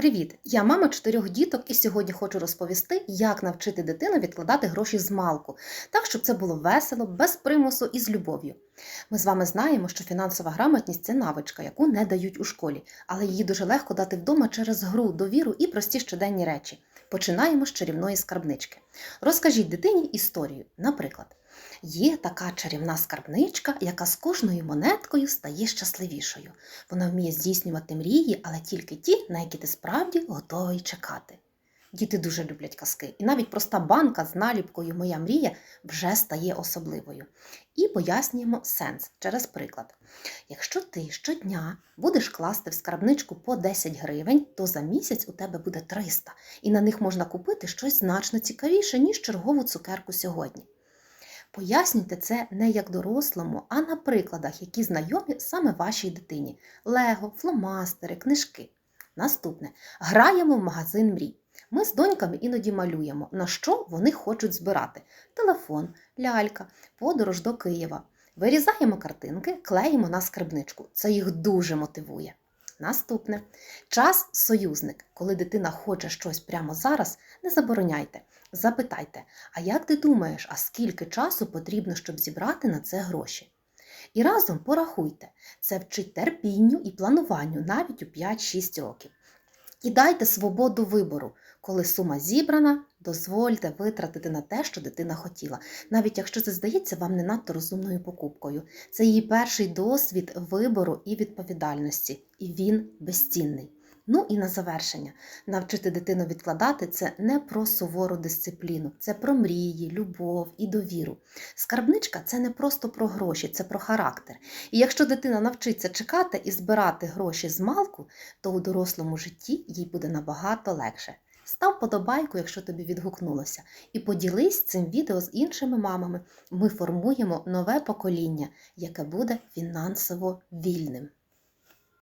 Привіт! Я мама чотирьох діток і сьогодні хочу розповісти, як навчити дитину відкладати гроші з малку, так щоб це було весело, без примусу і з любов'ю. Ми з вами знаємо, що фінансова грамотність це навичка, яку не дають у школі, але її дуже легко дати вдома через гру, довіру і прості щоденні речі. Починаємо з чарівної скарбнички. Розкажіть дитині історію. Наприклад, є така чарівна скарбничка, яка з кожною монеткою стає щасливішою. Вона вміє здійснювати мрії, але тільки ті, на які ти справді готовий чекати. Діти дуже люблять казки, і навіть проста банка з наліпкою Моя мрія вже стає особливою. І пояснюємо сенс через приклад. Якщо ти щодня будеш класти в скарбничку по 10 гривень, то за місяць у тебе буде 300, і на них можна купити щось значно цікавіше, ніж чергову цукерку сьогодні. Пояснюйте це не як дорослому, а на прикладах, які знайомі саме вашій дитині: лего, фломастери, книжки. Наступне граємо в магазин мрій. Ми з доньками іноді малюємо, на що вони хочуть збирати: телефон, лялька, подорож до Києва. Вирізаємо картинки, клеїмо на скарбничку. Це їх дуже мотивує. Наступне час союзник. Коли дитина хоче щось прямо зараз, не забороняйте. Запитайте, а як ти думаєш, а скільки часу потрібно, щоб зібрати на це гроші? І разом порахуйте, це вчить терпінню і плануванню навіть у 5-6 років. І дайте свободу вибору. Коли сума зібрана, дозвольте витратити на те, що дитина хотіла, навіть якщо це здається вам не надто розумною покупкою. Це її перший досвід вибору і відповідальності, і він безцінний. Ну і на завершення, навчити дитину відкладати це не про сувору дисципліну, це про мрії, любов і довіру. Скарбничка це не просто про гроші, це про характер. І якщо дитина навчиться чекати і збирати гроші з малку, то у дорослому житті їй буде набагато легше. Став подобайку, якщо тобі відгукнулося, і поділись цим відео з іншими мамами. Ми формуємо нове покоління, яке буде фінансово вільним.